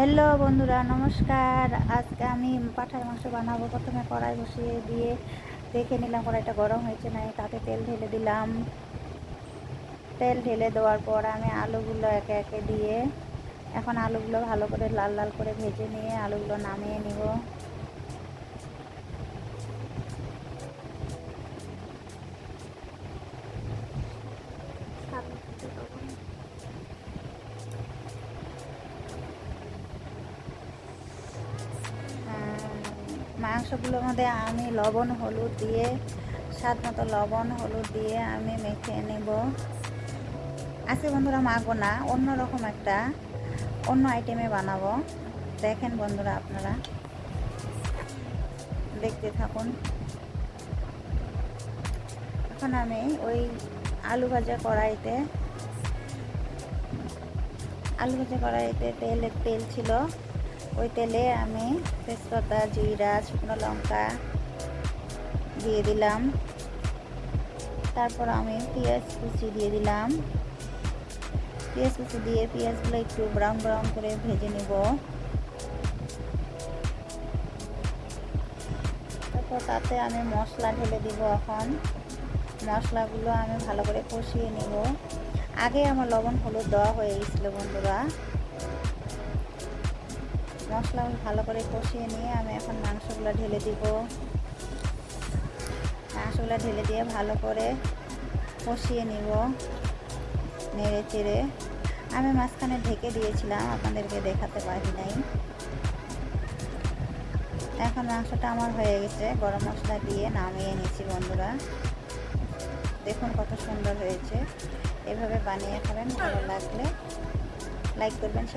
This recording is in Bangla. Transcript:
হ্যালো বন্ধুরা, নমস্কার। আজকে আমি পাঠার মাংস বানাবো। প্রথমে কড়াই বসিয়ে দিয়ে দেখে নিলাম কড়াইটা গরম হয়েছে না তাতে তেল ঢেলে দিলাম। তেল ঢেলে দেওয়ার পর আমি আলুগুলো একে একে দিয়ে, এখন আলুগুলো ভালো করে লাল লাল করে ভেজে নিয়ে আলুগুলো নামিয়ে নিব। মাংসগুলোর মধ্যে আমি লবণ, হলুদ দিয়ে, স্বাদ মতো লবণ, হলুদ দিয়ে আমি মেখে নেব। আজকে বন্ধুরা, মাখবো না অন্য রকম একটা, অন্য আইটেমে বানাবো। দেখেন বন্ধুরা আপনারা। দেখতে থাকুন। এখন আমি ওই আলু ভাজা কড়াইতে, আলু ভাজা কড়াইতে তেলের তেল ছিল। ওই তেলে আমি তেজপাতা, জিরা, শুকনো লঙ্কা দিয়ে দিলাম। তারপর আমি পেঁয়াজ কুচি দিয়ে দিলাম। পেঁয়াজ কুচি দিয়ে পেঁয়াজগুলো একটু ব্রাউন ব্রাউন করে ভেজে নেব। তারপর তাতে আমি মশলা ঢেলে দিব এখন। মশলাগুলো আমি ভালো করে কষিয়ে নেব। আগে আমার লবণ হলুদ দেওয়া হয়ে গেছিল বন্ধুরা। মশলা ভালো করে কষিয়ে নিয়ে আমি এখন মাংসগুলো ঢেলে দিব। মাংসগুলো ঢেলে দিয়ে ভালো করে কষিয়ে নিব, নেড়ে চেড়ে। আমি মাঝখানে ঢেকে দিয়েছিলাম, আপনাদেরকে দেখাতে পারি নাই। এখন মাংসটা আমার হয়ে গেছে, গরম মশলা দিয়ে নামিয়ে নিয়েছি বন্ধুরা। দেখুন কত সুন্দর হয়েছে। এভাবে বানিয়ে খাবেন, ভালো লাগলে। লাইক করবেন শেয়ার